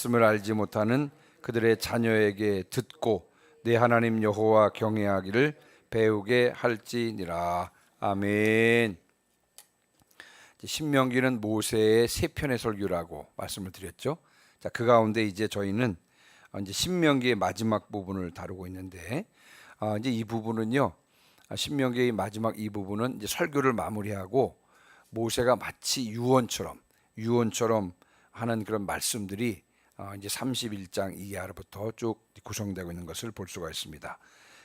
말씀을 알지 못하는 그들의 자녀에게 듣고 내 하나님 여호와 경외하기를 배우게 할지니라. 아멘. 신명기는 모세의 세 편의 설교라고 말씀을 드렸죠. 자, 그 가운데 이제 저희는 어, 이제 신명기의 마지막 부분을 다루고 있는데 아, 이제 이 부분은요. 아, 신명기의 마지막 이 부분은 이제 설교를 마무리하고 모세가 마치 유언처럼 유언처럼 하는 그런 말씀들이 어, 이제 31장 이하로부터 쭉 구성되고 있는 것을 볼 수가 있습니다.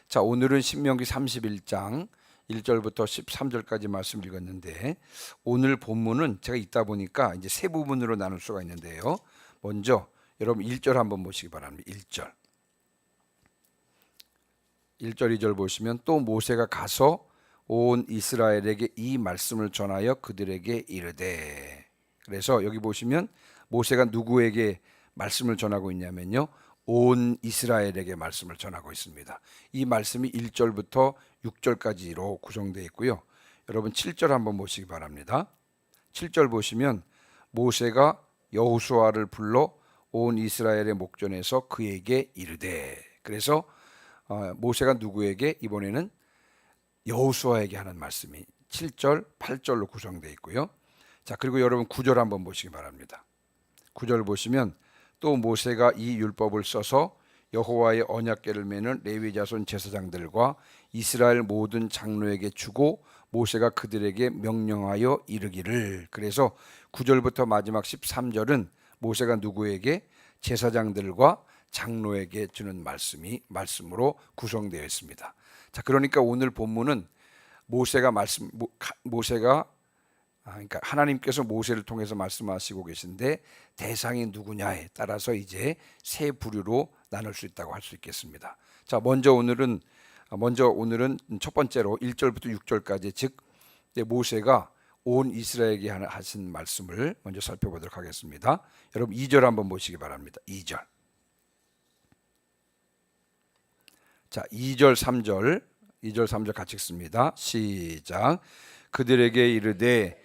자, 오늘은 신명기 31장 1절부터 13절까지 말씀 읽었는데 오늘 본문은 제가 읽다 보니까 이제 세 부분으로 나눌 수가 있는데요. 먼저 여러분 1절 한번 보시기 바랍니다. 1절. 1절 2절 보시면 또 모세가 가서 온 이스라엘에게 이 말씀을 전하여 그들에게 이르되 그래서 여기 보시면 모세가 누구에게 말씀을 전하고 있냐면요. 온 이스라엘에게 말씀을 전하고 있습니다. 이 말씀이 1절부터 6절까지로 구성되어 있고요. 여러분 7절 한번 보시기 바랍니다. 7절 보시면 모세가 여호수아를 불러 온 이스라엘의 목전에서 그에게 이르되 그래서 어, 모세가 누구에게 이번에는 여호수아에게 하는 말씀이 7절, 8절로 구성되어 있고요. 자, 그리고 여러분 9절 한번 보시기 바랍니다. 9절 보시면 또 모세가 이 율법을 써서 여호와의 언약궤를 매는 레위 자손 제사장들과 이스라엘 모든 장로에게 주고 모세가 그들에게 명령하여 이르기를 그래서 9절부터 마지막 13절은 모세가 누구에게 제사장들과 장로에게 주는 말씀이 말씀으로 구성되어 있습니다. 자, 그러니까 오늘 본문은 모세가 말씀 모세가 아, 그러니까 하나님께서 모세를 통해서 말씀하시고 계신데 대상이 누구냐에 따라서 이제 세 부류로 나눌 수 있다고 할 수 있겠습니다. 자, 먼저 오늘은 아, 먼저 오늘은 첫 번째로 1절부터 6절까지 즉 모세가 온 이스라엘에게 하신 말씀을 먼저 살펴보도록 하겠습니다. 여러분 2절 한번 보시기 바랍니다. 2절. 자, 2절 3절 2절 3절 같이 읽습니다. 시작. 그들에게 이르되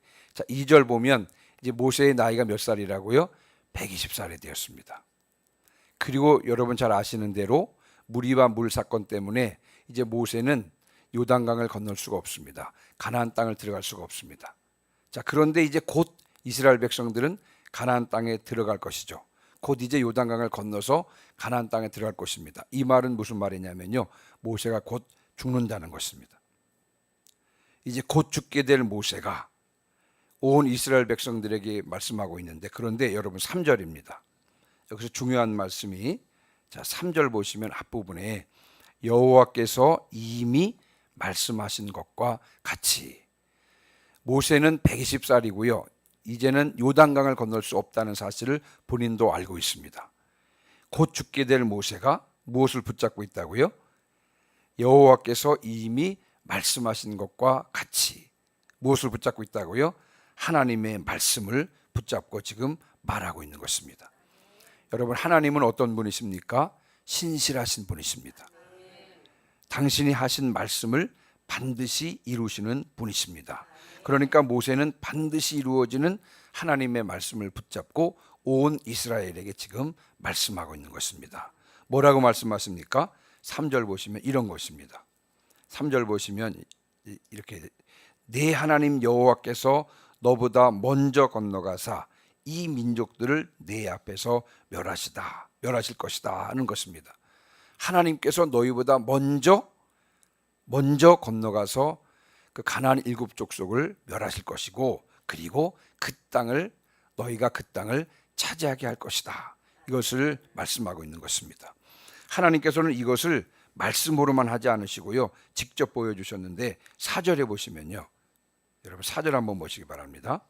자, 2절 보면 이제 모세의 나이가 몇 살이라고요? 120살이 되었습니다. 그리고 여러분 잘 아시는 대로 무리와 물 사건 때문에 이제 모세는 요단강을 건널 수가 없습니다. 가나안 땅을 들어갈 수가 없습니다. 자, 그런데 이제 곧 이스라엘 백성들은 가나안 땅에 들어갈 것이죠. 곧 이제 요단강을 건너서 가나안 땅에 들어갈 것입니다. 이 말은 무슨 말이냐면요. 모세가 곧 죽는다는 것입니다. 이제 곧 죽게 될 모세가 온 이스라엘 백성들에게 말씀하고 있는데 그런데 여러분 3절입니다. 여기서 중요한 말씀이 자, 3절 보시면 앞부분에 여호와께서 이미 말씀하신 것과 같이 모세는 120살이고요. 이제는 요단강을 건널 수 없다는 사실을 본인도 알고 있습니다. 곧 죽게 될 모세가 무엇을 붙잡고 있다고요? 여호와께서 이미 말씀하신 것과 같이 무엇을 붙잡고 있다고요? 하나님의 말씀을 붙잡고 지금 말하고 있는 것입니다. 여러분 하나님은 어떤 분이십니까? 신실하신 분이십니다. 당신이 하신 말씀을 반드시 이루시는 분이십니다. 그러니까 모세는 반드시 이루어지는 하나님의 말씀을 붙잡고 온 이스라엘에게 지금 말씀하고 있는 것입니다. 뭐라고 말씀하십니까? 3절 보시면 이런 것입니다. 3절 보시면 이- 이렇게 내 하나님 여호와께서 너보다 먼저 건너가사 이 민족들을 내 앞에서 멸하시다. 멸하실 것이다 하는 것입니다. 하나님께서 너희보다 먼저 먼저 건너가서 그 가나안 일곱 족속을 멸하실 것이고 그리고 그 땅을 너희가 그 땅을 차지하게 할 것이다. 이것을 말씀하고 있는 것입니다. 하나님께서는 이것을 말씀으로만 하지 않으시고요. 직접 보여 주셨는데 사절에 보시면요. 여러분 사절 한번 보시기 바랍니다.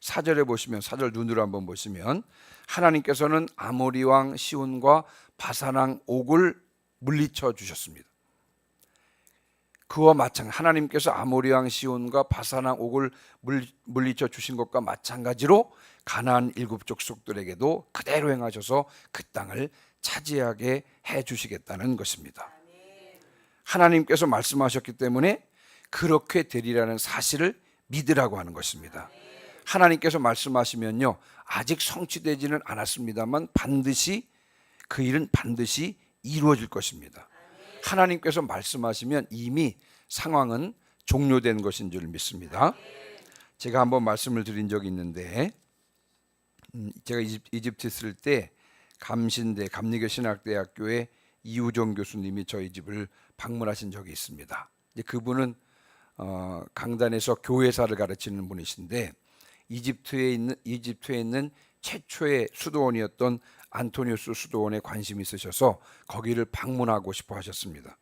사절에 보시면 사절 눈으로 한번 보시면 하나님께서는 아모리 왕 시온과 바산 왕 옥을 물리쳐 주셨습니다. 그와 마찬 하나님께서 아모리 왕 시온과 바산 왕 옥을 물, 물리쳐 주신 것과 마찬가지로 가나안 일곱 족속들에게도 그대로 행하셔서 그 땅을 차지하게 해 주시겠다는 것입니다. 하나님께서 말씀하셨기 때문에 그렇게 되리라는 사실을 믿으라고 하는 것입니다. 하나님께서 말씀하시면요. 아직 성취되지는 않았습니다만 반드시 그 일은 반드시 이루어질 것입니다. 하나님께서 말씀하시면 이미 상황은 종료된 것인 줄 믿습니다. 제가 한번 말씀을 드린 적이 있는데 음, 제가 이집, 이집트 있을 때 감신대 감리교 신학대학교에 이우정 교수님이 저희 집을 방문하신 적이 있습니다. 그분은 어, 강단에서 교회사를 가르치는 분이신데 이집트에 있는 이집트에 있는 최초의 수도원이었던 안토니우스 수도원에 관심이 있으셔서 거기를 방문하고 싶어 하셨습니다.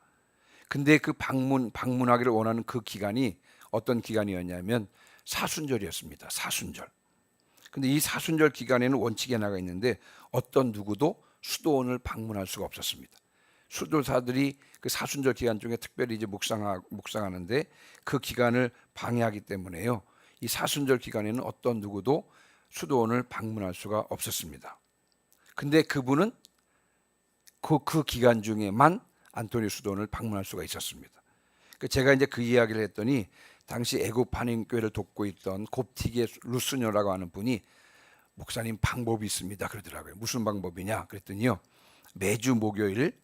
근데 그 방문 방문하기를 원하는 그 기간이 어떤 기간이었냐면 사순절이었습니다. 사순절. 근데 이 사순절 기간에는 원칙이 하나가 있는데 어떤 누구도 수도원을 방문할 수가 없었습니다. 수도사들이 그 사순절 기간 중에 특별히 이제 묵상하, 묵상하는데 그 기간을 방해하기 때문에요. 이 사순절 기간에는 어떤 누구도 수도원을 방문할 수가 없었습니다. 근데 그분은 그, 그 기간 중에만 안토니 수도원을 방문할 수가 있었습니다. 그 제가 이제 그 이야기를 했더니 당시 애굽 한인교회를 돕고 있던 곱티게 루스녀라고 하는 분이 목사님 방법이 있습니다 그러더라고요. 무슨 방법이냐 그랬더니요. 매주 목요일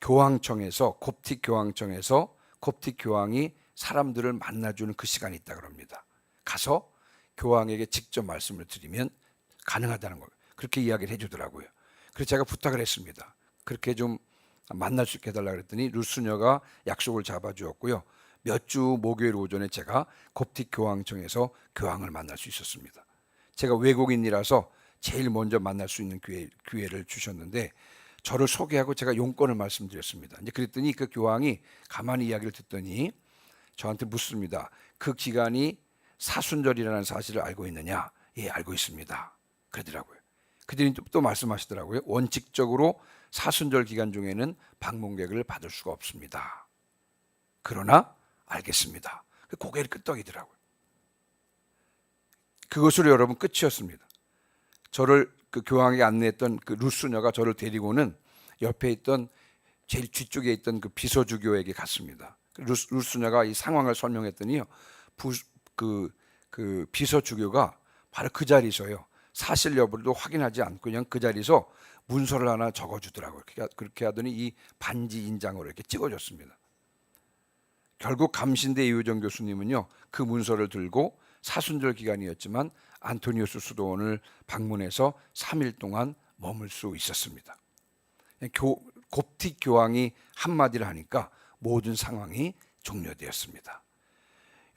교황청에서 곱틱 교황청에서 곱틱 교황이 사람들을 만나주는 그 시간이 있다 그럽니다. 가서 교황에게 직접 말씀을 드리면 가능하다는 거예요. 그렇게 이야기를 해주더라고요. 그래서 제가 부탁을 했습니다. 그렇게 좀 만날 수 있게 해달라 그랬더니 루스녀가 약속을 잡아주었고요. 몇 주 목요일 오전에 제가 곱틱 교황청에서 교황을 만날 수 있었습니다. 제가 외국인이라서 제일 먼저 만날 수 있는 기회, 기회를 주셨는데 저를 소개하고 제가 용건을 말씀드렸습니다. 이제 그랬더니 그 교황이 가만히 이야기를 듣더니 저한테 묻습니다. 그 기간이 사순절이라는 사실을 알고 있느냐? 예, 알고 있습니다. 그러더라고요. 그들이 또 말씀하시더라고요. 원칙적으로 사순절 기간 중에는 방문객을 받을 수가 없습니다. 그러나 알겠습니다. 그 고개를 끄덕이더라고요. 그것으로 여러분 끝이었습니다. 저를 그 교황에 안내했던 그 루스녀가 저를 데리고는 옆에 있던 제일 뒤쪽에 있던 그 비서주교에게 갔습니다. 루스, 루스녀가 이 상황을 설명했더니요. 부, 그, 그 비서주교가 바로 그 자리에서요. 사실 여부도 확인하지 않고 그냥 그 자리에서 문서를 하나 적어주더라고요. 그렇게- 그렇게 하더니 이 반지 인장으로 이렇게 찍어줬습니다. 결국 감신대 이우정 교수님은요 그 문서를 들고 사순절 기간이었지만 안토니우스 수도원을 방문해서 3일 동안 머물 수 있었습니다. 교, 곱틱 교황이 한마디를 하니까 모든 상황이 종료되었습니다.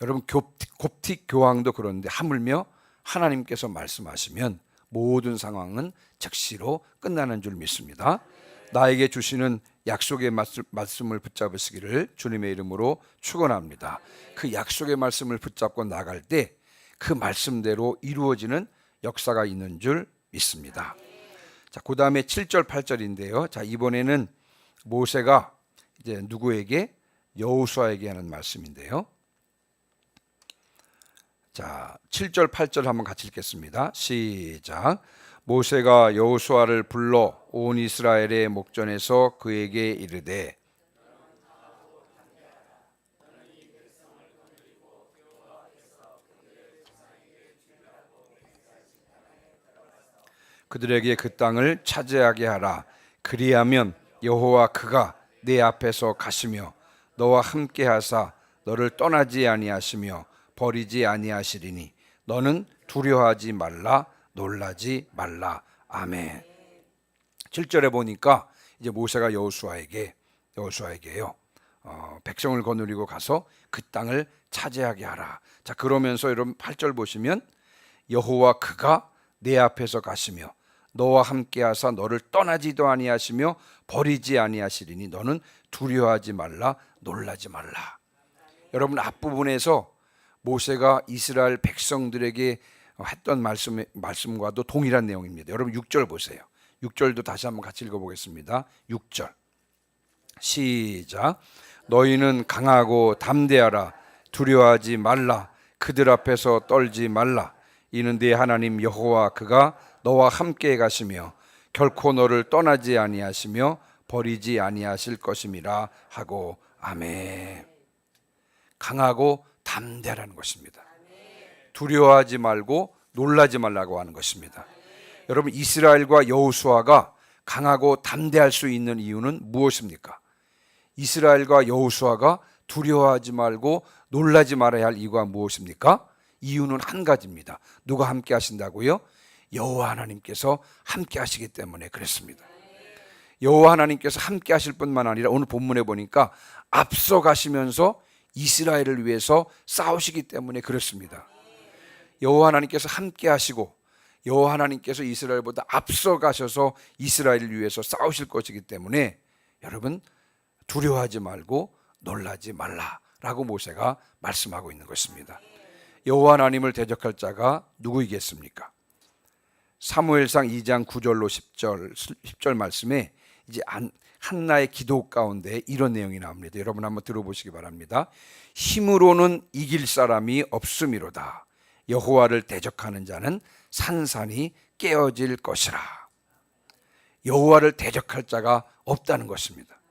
여러분 곱틱, 곱틱 교황도 그런데 하물며 하나님께서 말씀하시면 모든 상황은 즉시로 끝나는 줄 믿습니다. 나에게 주시는 약속의 말씀- 말씀을 붙잡으시기를 주님의 이름으로 축원합니다. 그 약속의 말씀을 붙잡고 나갈 때 그 말씀대로 이루어지는 역사가 있는 줄 믿습니다. 자, 그 다음에 7절 8절인데요. 자, 이번에는 모세가 이제 누구에게 여호수아에게 하는 말씀인데요. 자, 7절 8절 한번 같이 읽겠습니다. 시작. 모세가 여호수아를 불러 온 이스라엘의 목전에서 그에게 이르되 그들에게 그 땅을 차지하게 하라. 그리하면 여호와 그가 내 앞에서 가시며 너와 함께 하사 너를 떠나지 아니하시며 버리지 아니하시리니 너는 두려워하지 말라 놀라지 말라. 아멘. 7절에 보니까 이제 모세가 여호수아에게 여호수아에게요. 어, 백성을 거느리고 가서 그 땅을 차지하게 하라. 자, 그러면서 여러분 8절 보시면 여호와 그가 내 앞에서 가시며 너와 함께 하사 너를 떠나지도 아니하시며 버리지 아니하시리니 너는 두려워하지 말라 놀라지 말라. 여러분 앞부분에서 모세가 이스라엘 백성들에게 했던 말씀 말씀과도 동일한 내용입니다. 여러분 6절 보세요. 6절도 다시 한번 같이 읽어 보겠습니다. 6절. 시작. 너희는 강하고 담대하라. 두려워하지 말라. 그들 앞에서 떨지 말라. 이는 네 하나님 여호와 그가 너와 함께 가시며 결코 너를 떠나지 아니하시며 버리지 아니하실 것임이라 하고 아멘. 강하고 담대라는 것입니다. 두려워하지 말고 놀라지 말라고 하는 것입니다. 여러분 이스라엘과 여호수아가 강하고 담대할 수 있는 이유는 무엇입니까? 이스라엘과 여호수아가 두려워하지 말고 놀라지 말아야 할 이유가 무엇입니까? 이유는 한 가지입니다. 누가 함께 하신다고요? 여호와 하나님께서 함께 하시기 때문에 그랬습니다. 여호와 하나님께서 함께 하실 뿐만 아니라 오늘 본문에 보니까 앞서 가시면서 이스라엘을 위해서 싸우시기 때문에 그렇습니다. 여호와 하나님께서 함께 하시고 여호와 하나님께서 이스라엘보다 앞서 가셔서 이스라엘을 위해서 싸우실 것이기 때문에 여러분 두려워하지 말고 놀라지 말라라고 모세가 말씀하고 있는 것입니다. 여호와 하나님을 대적할 자가 누구이겠습니까? 사무엘상 2장 9절로 10절 10절 말씀에 이제 한나의 기도 가운데 이런 내용이 나옵니다. 여러분 한번 들어보시기 바랍니다. 힘으로는 이길 사람이 없음이로다. 여호와를 대적하는 자는 산산이 깨어질 것이라. 여호와를 대적할 자가 없다는 것입니다.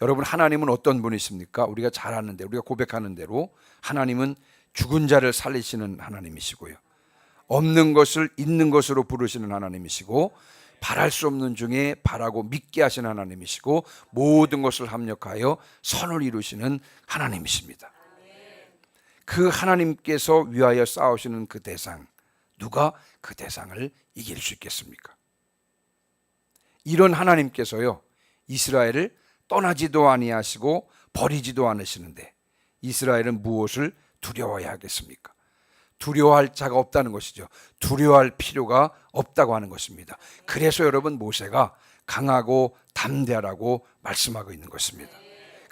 여러분 하나님은 어떤 분이십니까? 우리가 잘 아는데 우리가 고백하는 대로 하나님은 죽은 자를 살리시는 하나님이시고요. 없는 것을 있는 것으로 부르시는 하나님이시고 바랄 수 없는 중에 바라고 믿게 하시는 하나님이시고 모든 것을 합력하여 선을 이루시는 하나님이십니다. 그 하나님께서 위하여 싸우시는 그 대상 누가 그 대상을 이길 수 있겠습니까? 이런 하나님께서요 이스라엘을 떠나지도 아니하시고 버리지도 않으시는데 이스라엘은 무엇을 두려워해야 하겠습니까? 두려워할 자가 없다는 것이죠. 두려워할 필요가 없다고 하는 것입니다. 그래서 여러분 모세가 강하고 담대하라고 말씀하고 있는 것입니다.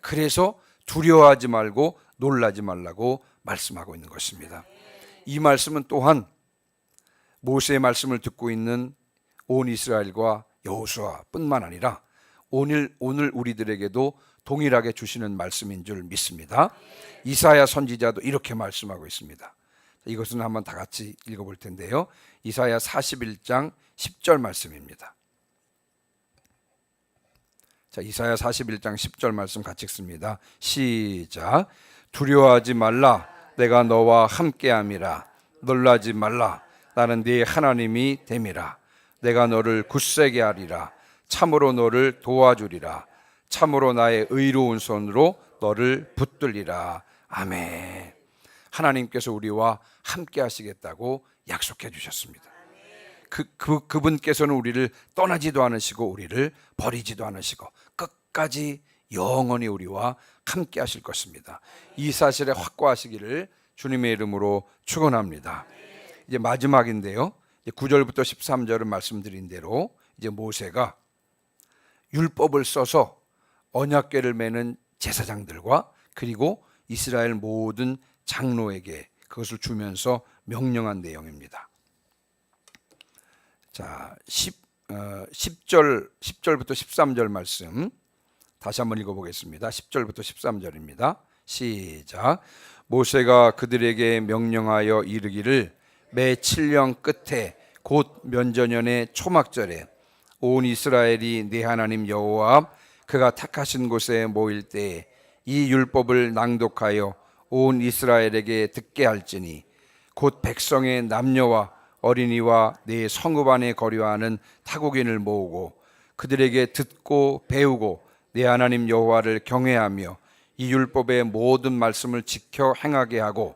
그래서 두려워하지 말고 놀라지 말라고 말씀하고 있는 것입니다. 이 말씀은 또한 모세의 말씀을 듣고 있는 온 이스라엘과 여호수아뿐만 아니라 오늘 오늘 우리들에게도 동일하게 주시는 말씀인 줄 믿습니다. 이사야 선지자도 이렇게 말씀하고 있습니다. 이것은 한번 다 같이 읽어볼 텐데요. 이사야 41장 10절 말씀입니다. 자, 이사야 41장 10절 말씀 같이 읽습니다. 시작. 두려워하지 말라. 내가 너와 함께함이라. 놀라지 말라. 나는 네 하나님이 됨이라. 내가 너를 굳세게 하리라. 참으로 너를 도와주리라. 참으로 나의 의로운 손으로 너를 붙들리라. 아멘. 하나님께서 우리와 함께 하시겠다고 약속해 주셨습니다. 그, 그, 그분께서는 우리를 떠나지도 않으시고 우리를 버리지도 않으시고 끝까지 영원히 우리와 함께 하실 것입니다. 이 사실에 확고하시기를 주님의 이름으로 축원합니다. 이제 마지막인데요. 9절부터 13절은 말씀드린 대로 이제 모세가 율법을 써서 언약궤를 매는 제사장들과 그리고 이스라엘 모든 장로에게 그것을 주면서 명령한 내용입니다. 자, 10, 어, 10절 10절부터 13절 말씀 다시 한번 읽어 보겠습니다. 10절부터 13절입니다. 시작. 모세가 그들에게 명령하여 이르기를 매 7년 끝에 곧 면전년의 초막절에 온 이스라엘이 네 하나님 여호와 앞 그가 택하신 곳에 모일 때이 율법을 낭독하여 온 이스라엘에게 듣게 할지니 곧 백성의 남녀와 어린이와 네 성읍 안에 거류하는 타국인을 모으고 그들에게 듣고 배우고 네 하나님 여호와를 경외하며 이 율법의 모든 말씀을 지켜 행하게 하고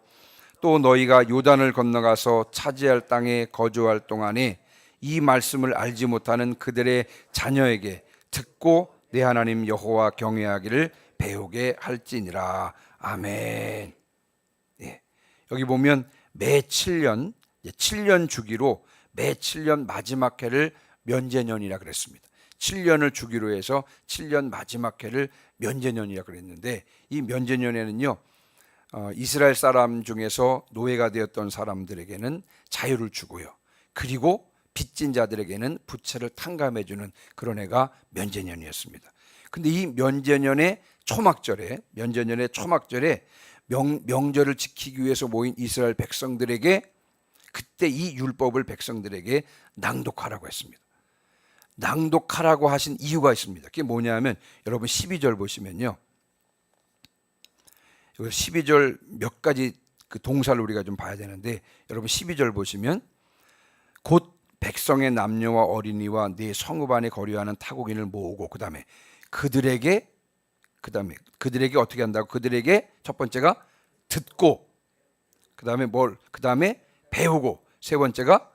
또 너희가 요단을 건너가서 차지할 땅에 거주할 동안에 이 말씀을 알지 못하는 그들의 자녀에게 듣고 내 하나님 여호와 경외하기를 배우게 할지니라. 아멘. 예. 여기 보면 매 7년 7년 주기로 매 7년 마지막 해를 면제년이라 그랬습니다. 7년을 주기로 해서 7년 마지막 해를 면제년이라 그랬는데 이 면제년에는요 어, 이스라엘 사람 중에서 노예가 되었던 사람들에게는 자유를 주고요. 그리고 빚진 자들에게는 부채를 탕감해 주는 그런 해가 면제년이었습니다. 근데 이 면제년의 초막절에 면제년의 초막절에 명, 명절을 지키기 위해서 모인 이스라엘 백성들에게 그때 이 율법을 백성들에게 낭독하라고 했습니다. 낭독하라고 하신 이유가 있습니다. 그게 뭐냐면 여러분 12절 보시면요. 여기 12절 몇 가지 그 동사를 우리가 좀 봐야 되는데 여러분 12절 보시면 곧 백성의 남녀와 어린이와 네 성읍 안에 거류하는 타국인을 모으고 그다음에 그들에게 그다음에 그들에게 어떻게 한다고 그들에게 첫 번째가 듣고 그다음에 뭘 그다음에 배우고 세 번째가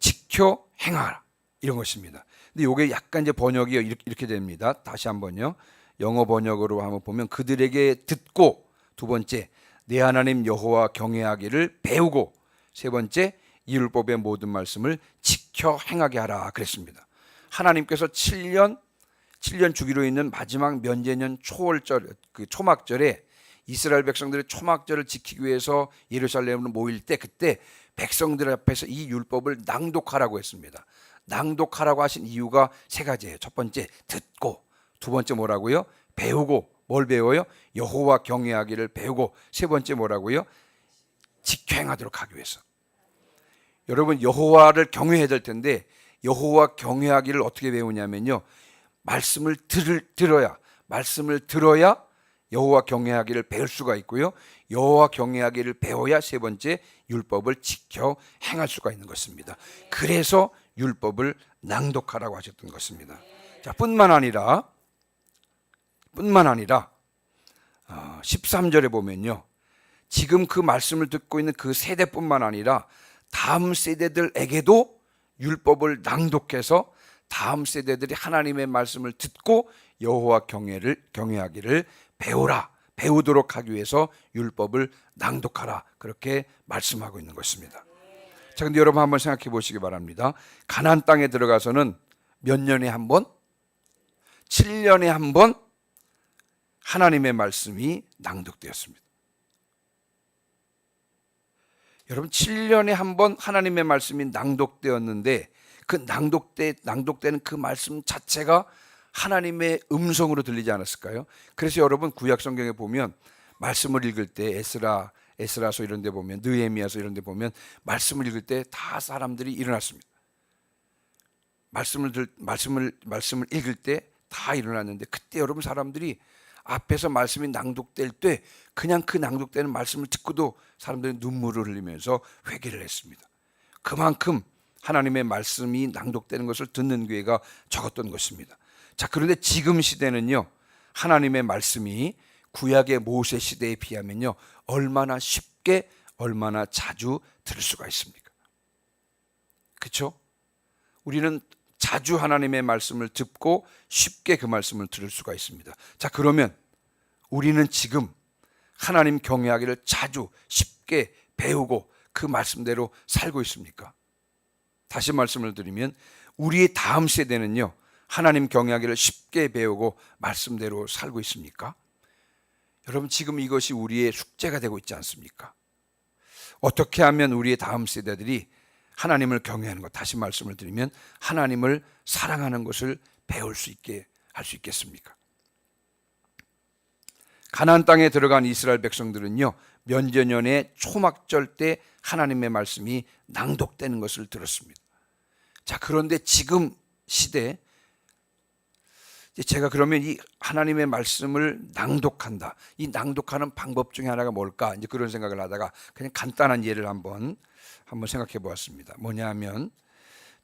지켜 행하라 이런 것입니다. 근데 이게 약간 이제 번역이 이렇게, 됩니다. 다시 한번요. 영어 번역으로 한번 보면 그들에게 듣고 두 번째 내 하나님 여호와 경외하기를 배우고 세 번째 이 율법의 모든 말씀을 지켜 행하게 하라 그랬습니다. 하나님께서 7년 7년 주기로 있는 마지막 면제년 초월절 그 초막절에 이스라엘 백성들의 초막절을 지키기 위해서 예루살렘으로 모일 때 그때 백성들 앞에서 이 율법을 낭독하라고 했습니다. 낭독하라고 하신 이유가 세 가지예요. 첫 번째 듣고 두 번째 뭐라고요? 배우고 뭘 배워요? 여호와 경외하기를 배우고 세 번째 뭐라고요? 지켜 행하도록 하기 위해서. 여러분 여호와를 경외해야 될 텐데 여호와 경외하기를 어떻게 배우냐면요. 말씀을 들, 들어야 말씀을 들어야 여호와 경외하기를 배울 수가 있고요. 여호와 경외하기를 배워야 세 번째 율법을 지켜 행할 수가 있는 것입니다. 그래서 율법을 낭독하라고 하셨던 것입니다. 자, 뿐만 아니라 뿐만 아니라 어, 13절에 보면요. 지금 그 말씀을 듣고 있는 그 세대뿐만 아니라 다음 세대들에게도 율법을 낭독해서 다음 세대들이 하나님의 말씀을 듣고 여호와 경외를 경외하기를 배우라 배우도록 하기 위해서 율법을 낭독하라 그렇게 말씀하고 있는 것입니다. 자, 근데 여러분 한번 생각해 보시기 바랍니다. 가나안 땅에 들어가서는 몇 년에 한 번? 7년에 한 번 하나님의 말씀이 낭독되었습니다. 여러분 7년에 한 번 하나님의 말씀이 낭독되었는데 그 낭독돼 낭독되는 그 말씀 자체가 하나님의 음성으로 들리지 않았을까요? 그래서 여러분 구약 성경에 보면 말씀을 읽을 때 에스라 에스라서 이런 데 보면 느헤미야서 이런 데 보면 말씀을 읽을 때 다 사람들이 일어났습니다. 말씀을 들 말씀을 말씀을 읽을 때 다 일어났는데 그때 여러분 사람들이 앞에서 말씀이 낭독될 때 그냥 그 낭독되는 말씀을 듣고도 사람들이 눈물을 흘리면서 회개를 했습니다. 그만큼 하나님의 말씀이 낭독되는 것을 듣는 교회가 적었던 것입니다. 자, 그런데 지금 시대는요. 하나님의 말씀이 구약의 모세 시대에 비하면요. 얼마나 쉽게 얼마나 자주 들을 수가 있습니까? 그렇죠? 우리는 자주 하나님의 말씀을 듣고 쉽게 그 말씀을 들을 수가 있습니다. 자, 그러면 우리는 지금 하나님 경외하기를 자주 쉽게 배우고 그 말씀대로 살고 있습니까? 다시 말씀을 드리면 우리의 다음 세대는요. 하나님 경외하기를 쉽게 배우고 말씀대로 살고 있습니까? 여러분 지금 이것이 우리의 숙제가 되고 있지 않습니까? 어떻게 하면 우리의 다음 세대들이 하나님을 경외하는 것 다시 말씀을 드리면 하나님을 사랑하는 것을 배울 수 있게 할 수 있겠습니까? 가나안 땅에 들어간 이스라엘 백성들은요 면제년의 초막절 때 하나님의 말씀이 낭독되는 것을 들었습니다. 자 그런데 지금 시대 제가 그러면 이 하나님의 말씀을 낭독한다. 이 낭독하는 방법 중에 하나가 뭘까? 이제 그런 생각을 하다가 그냥 간단한 예를 한번 한번 생각해 보았습니다. 뭐냐면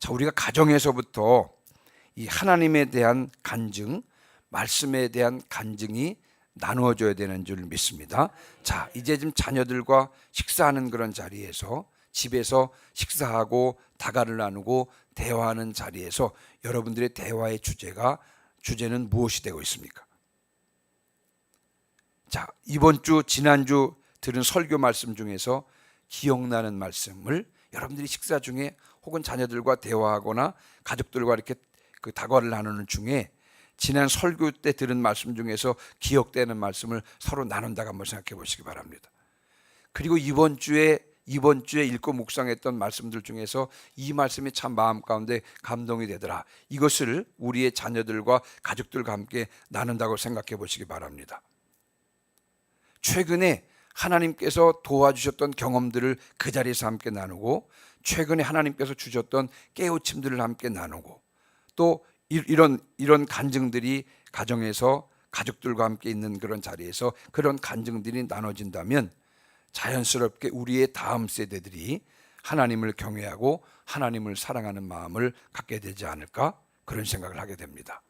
자 우리가 가정에서부터 이 하나님에 대한 간증, 말씀에 대한 간증이 나누어져야 되는 줄 믿습니다. 자 이제 좀 자녀들과 식사하는 그런 자리에서 집에서 식사하고 다가를 나누고 대화하는 자리에서 여러분들의 대화의 주제가 주제는 무엇이 되고 있습니까? 자, 이번 주 지난주 들은 설교 말씀 중에서 기억나는 말씀을 여러분들이 식사 중에 혹은 자녀들과 대화하거나 가족들과 이렇게 그 다과를 나누는 중에 지난 설교 때 들은 말씀 중에서 기억되는 말씀을 서로 나눈다고 한번 생각해 보시기 바랍니다. 그리고 이번 주에 이번 주에 읽고 묵상했던 말씀들 중에서 이 말씀이 참 마음 가운데 감동이 되더라. 이것을 우리의 자녀들과 가족들과 함께 나눈다고 생각해 보시기 바랍니다. 최근에 하나님께서 도와주셨던 경험들을 그 자리에서 함께 나누고 최근에 하나님께서 주셨던 깨우침들을 함께 나누고 또 이- 이런 이런 간증들이 가정에서 가족들과 함께 있는 그런 자리에서 그런 간증들이 나눠진다면 자연스럽게 우리의 다음 세대들이 하나님을 경외하고 하나님을 사랑하는 마음을 갖게 되지 않을까 그런 생각을 하게 됩니다.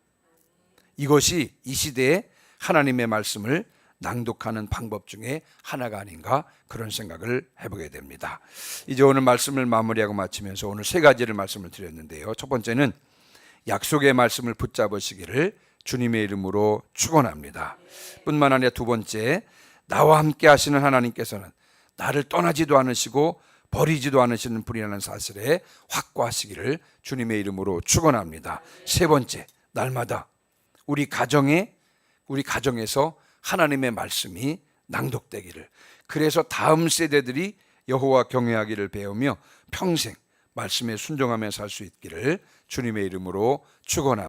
이것이 이 시대에 하나님의 말씀을 낭독하는 방법 중에 하나가 아닌가 그런 생각을 해보게 됩니다. 이제 오늘 말씀을 마무리하고 마치면서 오늘 세 가지를 말씀을 드렸는데요. 첫 번째는 약속의 말씀을 붙잡으시기를 주님의 이름으로 축원합니다. 뿐만 아니라 두 번째 나와 함께 하시는 하나님께서는 나를 떠나지도 않으시고 버리지도 않으시는 분이라는 사실에 확고하시기를 주님의 이름으로 축원합니다. 세 번째 날마다 우리 가정에 우리 가정에서 하나님의 말씀이 낭독되기를 그래서 다음 세대들이 여호와 경외하기를 배우며 평생 말씀에 순종하며 살 수 있기를 주님의 이름으로 축원합니다.